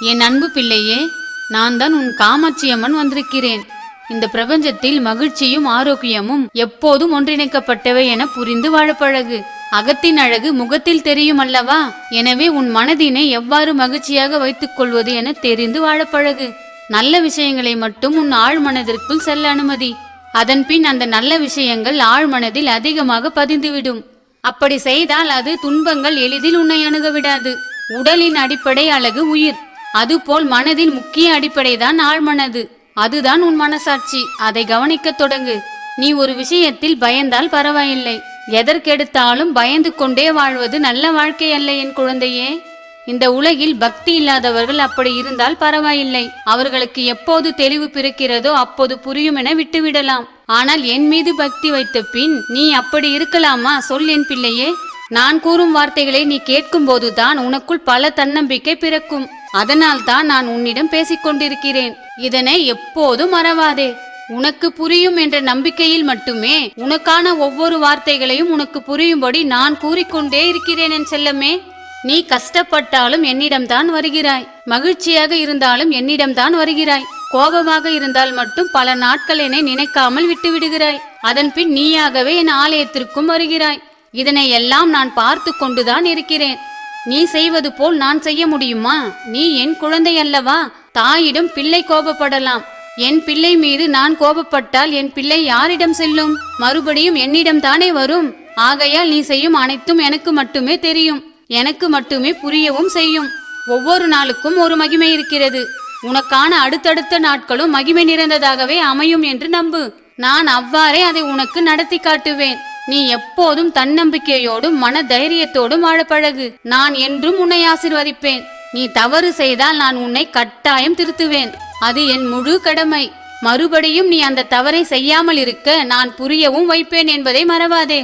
என் அன்பு பிள்ளையே நான் தான் உன் காமாட்சியம்மன் வந்திருக்கிறேன். இந்த பிரபஞ்சத்தில் மகிழ்ச்சியும் ஆரோக்கியமும் எப்போதும் ஒன்றிணைக்கப்பட்டவை என புரிந்து வாழப்பழகு அகத்தின் அழகு முகத்தில் தெரியும் அல்லவா எனவே உன் மனதினை எவ்வாறு மகிழ்ச்சியாக வைத்துக் கொள்வது என தெரிந்து வாழப்பழகு நல்ல விஷயங்களை மட்டும் உன் ஆழ் மனதிற்குள் செல்ல அனுமதி. அதன்பின் அந்த நல்ல விஷயங்கள் ஆழ் மனதில் அதிகமாக பதிந்துவிடும். அப்படி செய்தால் அது துன்பங்கள் எளிதில் உன்னை அணுக விடாது உடலின் அடிப்படை அழகு உயிர். அதுபோல் மனதின் முக்கிய அடிப்படைதான் ஆழ்மனது. அதுதான் உன் மனசாட்சி. அதை கவனிக்கத் தொடங்கு. நீ ஒரு விஷயத்தில் பயந்தால் பரவாயில்லை. எதற்கெடுத்தாலும் பயந்து கொண்டே வாழ்வது நல்ல வாழ்க்கை அல்ல என் குழந்தையே. இந்த உலகில் பக்தி இல்லாதவர்கள் அப்படி இருந்தால் பரவாயில்லை. அவர்களுக்கு எப்போது தெளிவு பிறக்கிறதோ அப்போது புரியும் என விட்டுவிடலாம். ஆனால் என் மீது பக்தி வைத்த பின் நீ அப்படி இருக்கலாமா? சொல் என் பிள்ளையே. நான் கூறும் வார்த்தைகளை நீ கேட்கும் போதுதான் உனக்குள் பல தன்னம்பிக்கை பிறக்கும். அதனால் தான் நான் உன்னிடம் பேசிக் கொண்டிருக்கிறேன் இதனை எப்போதும் மறவாதே. உனக்கு புரியும் என்ற நம்பிக்கையில் மட்டுமே உனக்கான ஒவ்வொரு வார்த்தைகளையும் உனக்கு புரியும்படி நான் கூறிக்கொண்டே இருக்கிறேன் என் செல்லமே. நீ கஷ்டப்பட்டாலும் என்னிடம்தான் வருகிறாய். மகிழ்ச்சியாக இருந்தாலும் என்னிடம்தான் வருகிறாய். கோபமாக இருந்தால் மட்டும் பல நாட்கள் என்னை நினைக்காமல் விட்டு விடுகிறாய் அதன் பின் நீயாகவே என் ஆலயத்திற்கும் வருகிறாய். இதனை எல்லாம் நான் பார்த்து கொண்டுதான் இருக்கிறேன். நீ செய்வது போல் நான் செய்ய முடியுமா? நீ என் குழந்தை அல்லவா தாயிடம் பிள்ளை கோபப்படலாம். என் பிள்ளை மீது நான் கோபப்பட்டால் என் பிள்ளை யாரிடம் செல்லும்? மறுபடியும் என்னிடம் தானே வரும்? ஆகையால் நீ செய்யும் அனைத்தும் எனக்கு மட்டுமே தெரியும். எனக்கு மட்டுமே புரியவும் செய்யும். ஒவ்வொரு நாளுக்கும் ஒரு மகிமை இருக்கிறது. உனக்கான அடுத்தடுத்த நாட்களும் மகிமை நிறைந்ததாகவே அமையும் என்று நம்பு. நான் அவ்வாறே அதை உனக்கு நடத்தி காட்டுவேன். நீ எப்போதும் தன்னம்பிக்கையோடும் மன தைரியத்தோடும் வாழ பழகு நான் என்றும் உன்னை ஆசிர்வதிப்பேன். நீ தவறு செய்தால் நான் உன்னை கட்டாயம் திருத்துவேன். அது என் முழு கடமை. மறுபடியும் நீ அந்த தவறை செய்யாமல் இருக்க நான் புரியவும் வைப்பேன் என்பதை மறவாதே.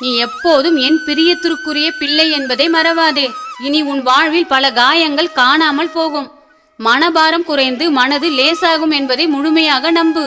நீ எப்போதும் என் பிரியத்திற்குரிய பிள்ளை என்பதை மறவாதே. இனி உன் வாழ்வில் பல காயங்கள் காணாமல் போகும். மனபாரம் குறைந்து மனது லேசாகும் என்பதை முழுமையாக நம்பு.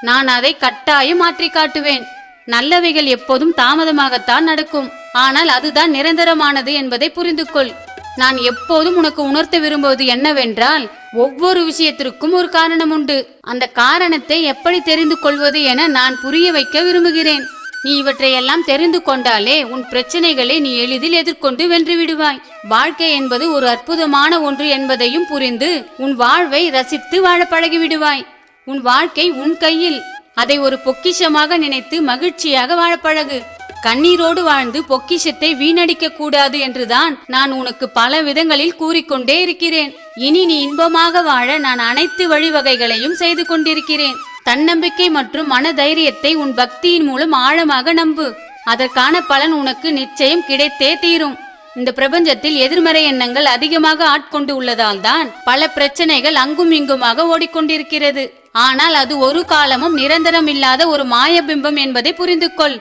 நான் அதை கட்டாயம் மாற்றி காட்டுவேன் நல்லவைகள் எப்போதும் தாமதமாகத்தான் நடக்கும். ஆனால் அதுதான் நிரந்தரமானது என்பதை புரிந்து கொள் நான் எப்போதும் உனக்கு உணர்த்த விரும்புவது என்னவென்றால் ஒவ்வொரு விஷயத்திற்கும் ஒரு காரணம் உண்டு. அந்த காரணத்தை எப்படி தெரிந்து கொள்வது என நான் புரிய வைக்க விரும்புகிறேன். நீ இவற்றையெல்லாம் தெரிந்து கொண்டாலே உன் பிரச்சனைகளை நீ எளிதில் எதிர்கொண்டு வென்று விடுவாய் வாழ்க்கை என்பது ஒரு அற்புதமான ஒன்று என்பதையும் புரிந்து உன் வாழ்வை ரசித்து வாழ பழகி விடுவாய் உன் வாழ்க்கை உன் கையில். அதை ஒரு பொக்கிஷமாக நினைத்து மகிழ்ச்சியாக வாழ பழகு. கண்ணீரோடு வாழ்ந்து பொக்கிஷத்தை வீணடிக்க கூடாது என்றுதான் நான் உனக்கு பல விதங்களில் கூறிக்கொண்டே இருக்கிறேன். இனி நீ இன்பமாக வாழ நான் அனைத்து வழிவகைகளையும் செய்து கொண்டிருக்கிறேன். தன்னம்பிக்கை மற்றும் மன தைரியத்தை உன் பக்தியின் மூலம் ஆழமாக நம்பு. அதற்கான பலன் உனக்கு நிச்சயம் கிடைத்தே தீரும். இந்த பிரபஞ்சத்தில் எதிர்மறை எண்ணங்கள் அதிகமாக ஆட்கொண்டு உள்ளதால் தான் பல பிரச்சனைகள் அங்கும் இங்குமாக ஓடிக்கொண்டிருக்கிறது. ஆனால் அது ஒரு காலமும் நிரந்தரம் இல்லாத ஒரு மாயபிம்பம் என்பதை புரிந்து கொள்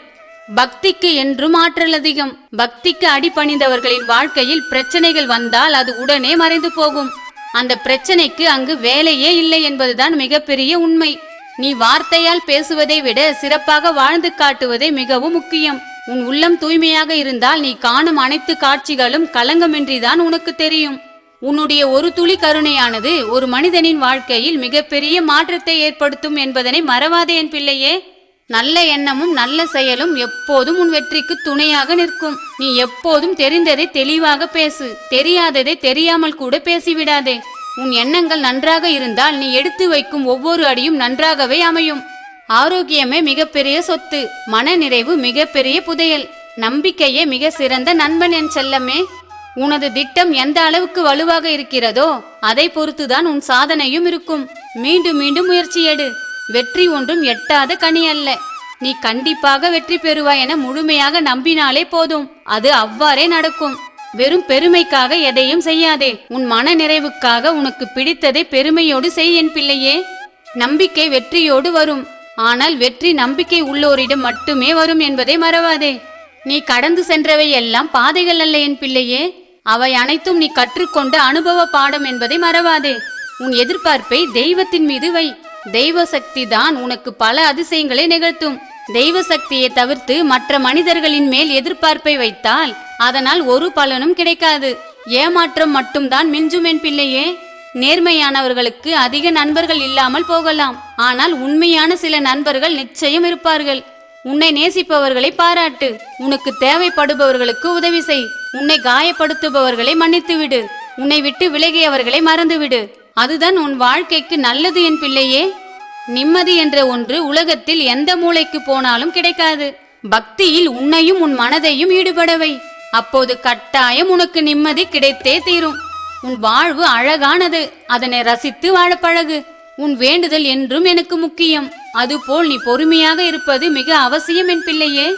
பக்திக்கு என்றும் ஆற்றல் அதிகம். பக்திக்கு அடிபணிந்தவர்களின் வாழ்க்கையில் பிரச்சனைகள் வந்தால் அது உடனே மறைந்து போகும். அந்த பிரச்சனைக்கு அங்கு வேலையே இல்லை என்பதுதான் மிகப்பெரிய உண்மை. நீ வார்த்தையால் பேசுவதை விட சிறப்பாக வாழ்ந்து காட்டுவதே மிகவும் முக்கியம். உன் உள்ளம் தூய்மையாக இருந்தால் நீ காணும் அனைத்து காட்சிகளும் களங்கமின்றிதான் உனக்கு தெரியும். உன்னுடைய ஒரு துளி கருணையானது ஒரு மனிதனின் வாழ்க்கையில் மிகப்பெரிய மாற்றத்தை ஏற்படுத்தும் என்பதனை மறவாதே என் பிள்ளையே. நல்ல எண்ணமும் நல்ல செயலும் எப்போதும் உன் வெற்றிக்கு துணையாக நிற்கும். நீ எப்போதும் தெரிந்ததை தெளிவாக பேசு. தெரியாததை தெரியாமல் கூட பேசிவிடாதே. உன் எண்ணங்கள் நன்றாக இருந்தால் நீ எடுத்து வைக்கும் ஒவ்வொரு அடியும் நன்றாகவே அமையும். ஆரோக்கியமே மிகப்பெரிய சொத்து. மன நிறைவு மிகப்பெரிய புதையல். நம்பிக்கையே மிக சிறந்த நண்பன் என் செல்லமே. உனது திட்டம் எந்த அளவுக்கு வலுவாக இருக்கிறதோ அதை பொறுத்துதான் உன் சாதனையும் இருக்கும். மீண்டும் மீண்டும் முயற்சி எடு. வெற்றி ஒன்றும் எட்டாத கனி அல்ல. நீ கண்டிப்பாக வெற்றி பெறுவாய் என முழுமையாக நம்பினாலே போதும். அது அவ்வாறே நடக்கும். வெறும் பெருமைக்காக எதையும் செய்யாதே. உன் மன நிறைவுக்காக உனக்கு பிடித்ததை பெருமையோடு செய் என் பிள்ளையே. நம்பிக்கை வெற்றியோடு வரும். ஆனால் வெற்றி நம்பிக்கை உள்ளோரிடம் மட்டுமே வரும் என்பதை மறவாதே. நீ கடந்து சென்றவை எல்லாம் பாதைகள் அல்ல என் பிள்ளையே. அவை அனைத்தும் நீ கற்றுக்கொண்ட அனுபவ பாடம் என்பதை மறவாதே. உன் எதிர்பார்ப்பை தெய்வத்தின் மீது வை. தெய்வ சக்தி தான் உனக்கு பல அதிசயங்களை நிகழ்த்தும். தெய்வ சக்தியை தவிர்த்து மற்ற மனிதர்களின் மேல் எதிர்பார்ப்பை வைத்தால் அதனால் ஒரு பலனும் கிடைக்காது. ஏமாற்றம் மட்டும்தான் மிஞ்சும் என் பிள்ளையே. நேர்மையானவர்களுக்கு அதிக நண்பர்கள் இல்லாமல் போகலாம். ஆனால் உண்மையான சில நண்பர்கள் நிச்சயம் இருப்பார்கள். உன்னை நேசிப்பவர்களை பாராட்டு. உனக்கு தேவைப்படுபவர்களுக்கு உதவி செய். உன்னை காயப்படுத்துபவர்களை மன்னித்துவிடு. உன்னை விட்டு விலகியவர்களை மறந்துவிடு. அதுதான் உன் வாழ்க்கைக்கு நல்லது என் பிள்ளையே. நிம்மதி என்ற ஒன்று உலகத்தில் எந்த மூளைக்கு போனாலும் கிடைக்காது. பக்தியில் உன்னையும் உன் மனதையும் ஈடுபடவை. அப்போது கட்டாயம் உனக்கு நிம்மதி கிடைத்தே தீரும். உன் வாழ்வு அழகானது. அதனை ரசித்து வாழப்பழகு உன் வேண்டுதல் என்றும் எனக்கு முக்கியம். அதுபோல் நீ பொறுமையாக இருப்பது மிக அவசியம் என் பிள்ளையே.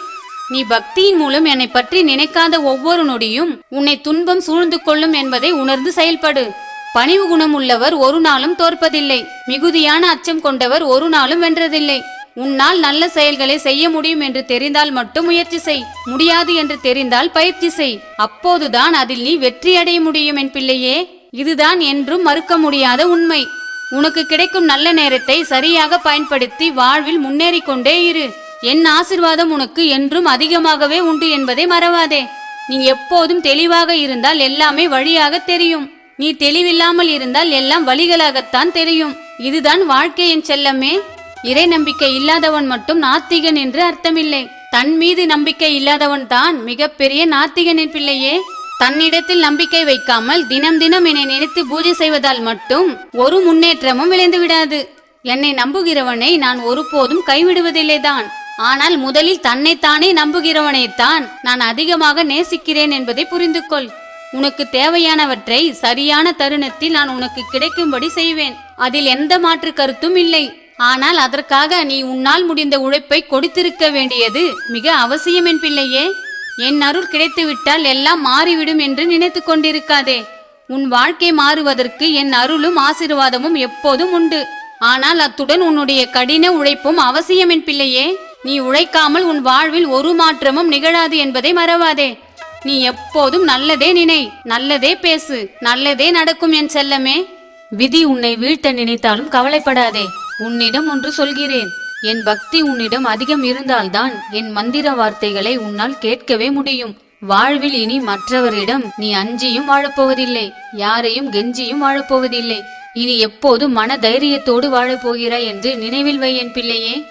நீ பக்தியின் மூலம் என்னை பற்றி நினைக்காத ஒவ்வொரு நொடியும் உன்னை துன்பம் சூழ்ந்து கொள்ளும் என்பதை உணர்ந்து செயல்படு. பணிவு குணம் உள்ளவர் ஒரு நாளும் தோற்பதில்லை. மிகுதியான அச்சம் கொண்டவர் ஒரு நாளும் வென்றதில்லை. உன்னால் நல்ல செயல்களை செய்ய முடியும் என்று தெரிந்தால் மட்டும் முயற்சி செய். முடியாது என்று தெரிந்தால் பயிற்சி செய். அப்போதுதான் அதில் நீ வெற்றி அடைய முடியும் என் பிள்ளையே. இதுதான் என்றும் மறுக்க முடியாத உண்மை. உனக்கு கிடைக்கும் நல்ல நேரத்தை சரியாக பயன்படுத்தி வாழ்வில் முன்னேறிக் கொண்டே இரு. என் ஆசிர்வாதம் உனக்கு என்றும் அதிகமாகவே உண்டு என்பதை மறவாதே. நீ எப்போதும் தெளிவாக இருந்தால் எல்லாமே வழியாக தெரியும். நீ தெளிவில்லாமல் இருந்தால் எல்லாம் வழிகளாகத்தான் தெரியும். இதுதான் வாழ்க்கையின் செல்லமே. இறை நம்பிக்கை இல்லாதவன் மட்டும் நாத்திகன் என்று அர்த்தமில்லை. தன் மீது நம்பிக்கை இல்லாதவன் தான் மிகப்பெரிய நாத்திகனின் பிள்ளையே. தன்னிடத்தில் நம்பிக்கை வைக்காமல் தினம் தினம் என்னை நினைத்து பூஜை செய்வதால் மட்டும் ஒரு முன்னேற்றமும் விளைந்து விடாது என்னை நம்புகிறவனை நான் ஒருபோதும் கைவிடுவதில்லைதான். ஆனால் முதலில் தன்னைத்தானே நம்புகிறவனைத்தான். நான் அதிகமாக நேசிக்கிறேன் என்பதை புரிந்து கொள் உனக்கு தேவையானவற்றை சரியான தருணத்தில் நான் உனக்கு கிடைக்கும்படி செய்வேன். அதில் எந்த மாற்று கருத்தும் இல்லை. ஆனால் அதற்காக நீ உன்னால் முடிந்த உழைப்பை கொடுத்திருக்க வேண்டியது மிக அவசியம் என் பிள்ளையே. என் அருள் கிடைத்துவிட்டால் எல்லாம் மாறிவிடும் என்று நினைத்து கொண்டிருக்காதே. உன் வாழ்க்கை மாறுவதற்கு என் அருளும் ஆசீர்வாதமும் எப்போதும் உண்டு. ஆனால் அத்துடன் உன்னுடைய கடின உழைப்பும் அவசியம் என் பிள்ளையே. நீ உழைக்காமல் உன் வாழ்வில் ஒரு மாற்றமும் நிகழாது என்பதை மறவாதே. நீ எப்போதும் நல்லதே நினை நல்லதே பேசு நல்லதே நடக்கும் என் செல்லமே. விதி உன்னை வீழ்த்த நினைத்தாலும் கவலைப்படாதே. உன்னிடம் ஒன்று சொல்கிறேன். என் பக்தி உன்னிடம் அதிகம் இருந்தால்தான் என் மந்திர வார்த்தைகளை உன்னால் கேட்கவே முடியும். வாழ்வில் இனி மற்றவரிடம் நீ அஞ்சியும் வாழப்போவதில்லை யாரையும் கெஞ்சியும் வாழப்போவதில்லை. இனி எப்போதும் மன தைரியத்தோடு வாழப்போகிறாய் என்று நினைவில் வை என் பிள்ளையே.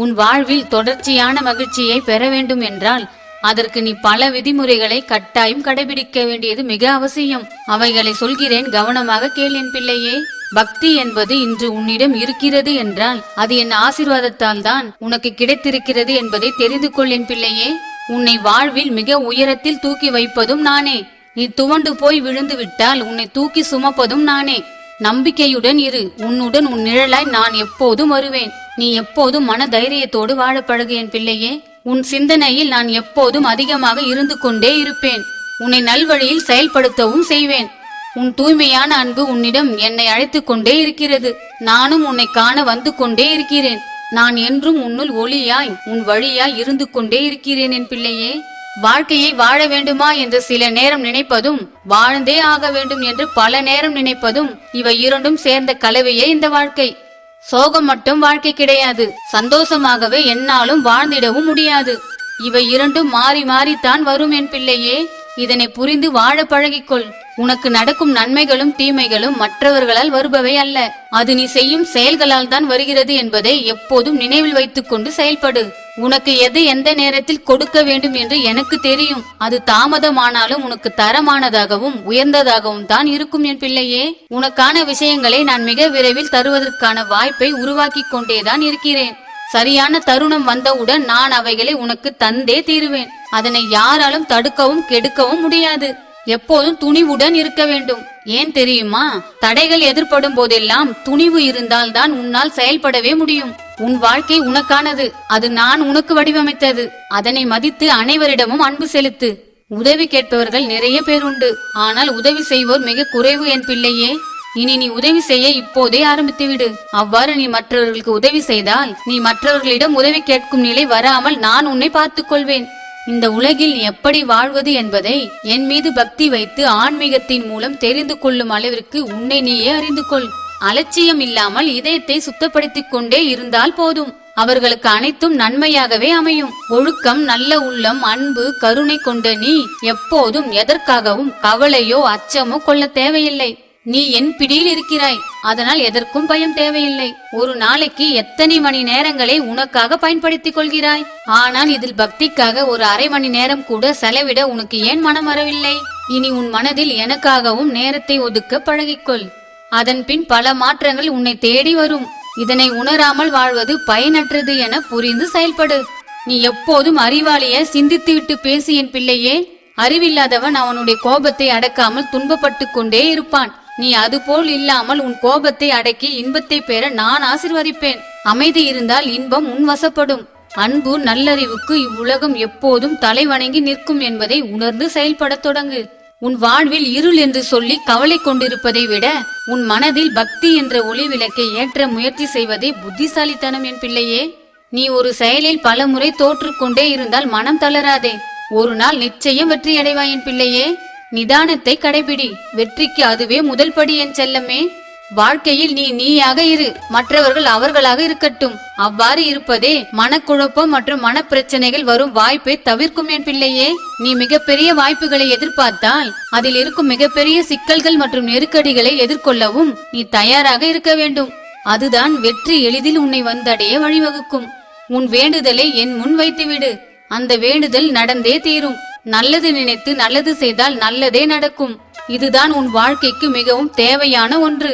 உன் வாழ்வில் தொடர்ச்சியான மகிழ்ச்சியை பெற வேண்டும் என்றால் அதற்கு நீ பல விதிமுறைகளை கட்டாயம் கடைபிடிக்க வேண்டியது மிக அவசியம். அவைகளை சொல்கிறேன் கவனமாக கேள் என் பிள்ளையே. பக்தி என்பது இன்று உன்னிடம் இருக்கிறது என்றால் அது என் ஆசிர்வாதத்தால் தான் உனக்கு கிடைத்திருக்கிறது என்பதை தெரிந்து கொள் என் பிள்ளையே. உன்னை வாழ்வில் மிக உயரத்தில் தூக்கி வைப்பதும் நானே. நீ துவண்டு போய் விழுந்து விட்டால் உன்னை தூக்கி சுமப்பதும் நானே. நம்பிக்கையுடன் இரு உன்னுடன் உன் நிழலாய் நான் எப்போதும் வருவேன். நீ எப்போதும் மன தைரியத்தோடு வாழ பழகு என் பிள்ளையே. உன் சிந்தனையில் நான் எப்போதும் அதிகமாக இருந்து கொண்டே இருப்பேன். உன்னை நல்வழியில் செயல்படுத்தவும் செய்வேன். உன் தூய்மையான அன்பு உன்னிடம் என்னை அழைத்துக் கொண்டே இருக்கிறது. நானும் உன்னை காண வந்து கொண்டே இருக்கிறேன். நான் என்றும் உன்னுள் ஒளியாய் உன் வழியாய் இருந்து கொண்டே இருக்கிறேன் என் பிள்ளையே. வாழ்க்கையை வாழ வேண்டுமா என்று சில நேரம் நினைப்பதும் வாழ்ந்தே ஆக வேண்டும் என்று பல நேரம் நினைப்பதும் இவை இரண்டும் சேர்ந்த கலவையே இந்த வாழ்க்கை. சோகம் மட்டும் வாழ்க்கை கிடையாது. சந்தோஷமாகவே என்னாலும் வாழ்ந்திடவும் முடியாது. இவை இரண்டும் மாறி மாறித்தான் வரும் என் பிள்ளையே. இதனை புரிந்து வாழ பழகிக்கொள். உனக்கு நடக்கும் நன்மைகளும் தீமைகளும் மற்றவர்களால் வருபவை அல்ல. அது நீ செய்யும் செயல்களால் தான் வருகிறது என்பதை எப்போதும் நினைவில் வைத்துக் கொண்டு செயல்படு. உனக்கு எது எந்த நேரத்தில் கொடுக்க வேண்டும் என்று எனக்கு தெரியும். அது தாமதமானாலும் உனக்கு தரமானதாகவும் உயர்ந்ததாகவும் தான் இருக்கும் என் பிள்ளையே. உனக்கான விஷயங்களை நான் மிக விரைவில் தருவதற்கான வாய்ப்பை உருவாக்கி கொண்டேதான் இருக்கிறேன். சரியான தருணம் வந்தவுடன் நான் அவைகளை உனக்கு தந்தே தீருவேன். அதனை யாராலும் தடுக்கவும் கெடுக்கவும் முடியாது. எப்போதும் துணிவுடன் இருக்க வேண்டும். ஏன் தெரியுமா? தடைகள் எதிர்ப்படும் போதெல்லாம் துணிவு இருந்தால்தான் உன்னால் செயல்படவே முடியும். உன் வாழ்க்கை உனக்கானது. அது நான் உனக்கு வடிவமைத்தது. அதனை மதித்து அனைவரிடமும் அன்பு செலுத்து. உதவி கேட்பவர்கள் நிறைய பேர் உண்டு. ஆனால் உதவி செய்வோர் மிக குறைவு என் பிள்ளையே. இனி நீ உதவி செய்ய இப்போதே ஆரம்பித்து விடு அவ்வாறு நீ மற்றவர்களுக்கு உதவி செய்தால் நீ மற்றவர்களிடம் உதவி கேட்கும் நிலை வராமல் நான் உன்னை பார்த்துக் கொள்வேன் இந்த உலகில் எப்படி வாழ்வது என்பதை என் மீது பக்தி வைத்து ஆன்மீகத்தின் மூலம் தெரிந்து கொள்ளும் அளவிற்கு உன்னை நீயே அறிந்து கொள். அலட்சியம் இல்லாமல் இதயத்தை சுத்தப்படுத்திக் கொண்டே இருந்தால் போதும். அவர்களுக்கு அனைத்தும் நன்மையாகவே அமையும். ஒழுக்கம் நல்ல உள்ளம் அன்பு கருணை கொண்ட நீ எப்போதும் எதற்காகவும் கவலையோ அச்சமோ கொள்ள தேவையில்லை. நீ என் பிடியில் இருக்கிறாய். அதனால் எதற்கும் பயம் தேவையில்லை. ஒரு நாளைக்கு எத்தனை மணி நேரங்களை உனக்காக பயன்படுத்திக் கொள்கிறாய்? ஆனால் இதில் பக்திக்காக ஒரு அரை மணி நேரம் கூட செலவிட உனக்கு ஏன் மனம் வரவில்லை? இனி உன் மனதில் எனக்காகவும் நேரத்தை ஒதுக்க பழகிக்கொள். அதன் பின் பல மாற்றங்கள் உன்னை தேடி வரும். இதனை உணராமல் வாழ்வது பயனற்றது என புரிந்து செயல்படு. நீ எப்போதும் அறிவாளிய சிந்தித்துவிட்டு பேசு என் பிள்ளையே. அறிவில்லாதவன் அவனுடைய கோபத்தை அடக்காமல் துன்பப்பட்டு கொண்டே இருப்பான். நீ அதுபோல் இல்லாமல் உன் கோபத்தை அடக்கி இன்பத்தை பெற நான் ஆசிர்வதிப்பேன். அமைதி இருந்தால் இன்பம் உன் வசப்படும் அன்பு நல்லறிவுக்கு இவ்வுலகம் எப்போதும் தலை வணங்கி நிற்கும் என்பதை உணர்ந்து செயல்படத் தொடங்கு. உன் வாழ்வில் இருள் என்று சொல்லி கவலை கொண்டிருப்பதை விட உன் மனதில் பக்தி என்ற ஒளி விளக்கை ஏற்ற முயற்சி செய்வதே புத்திசாலித்தனம் என் பிள்ளையே. நீ ஒரு செயலில் பல முறை தோற்றுக்கொண்டே இருந்தால் மனம் தளராதே. ஒரு நாள் நிச்சயம் வெற்றியடைவாய் என் பிள்ளையே. நிதானத்தை கடைபிடி. வெற்றிக்கு அதுவே முதல் படி என் செல்லமே. வாழ்க்கையில் நீ நீயாக இரு. மற்றவர்கள் அவர்களாக இருக்கட்டும். அவ்வாறு இருப்பதே மனக்குழப்பம் மற்றும் மனப்பிரச்சனைகள் வரும் வாய்ப்பை தவிர்க்கும் என் பிள்ளையே. நீ மிகப்பெரிய வாய்ப்புகளை எதிர்பார்த்தால் அதில் இருக்கும் மிகப்பெரிய சிக்கல்கள் மற்றும் நெருக்கடிகளை எதிர்கொள்ளவும் நீ தயாராக இருக்க வேண்டும். அதுதான் வெற்றி எளிதில் உன்னை வந்தடைய வழிவகுக்கும். உன் வேண்டுதலை என் முன் வைத்துவிடு. அந்த வேண்டுதல் நடந்தே தீரும். நல்லது நினைத்து நல்லது செய்தால் நல்லதே நடக்கும். இதுதான் உன் வாழ்க்கைக்கு மிகவும் தேவையான ஒன்று.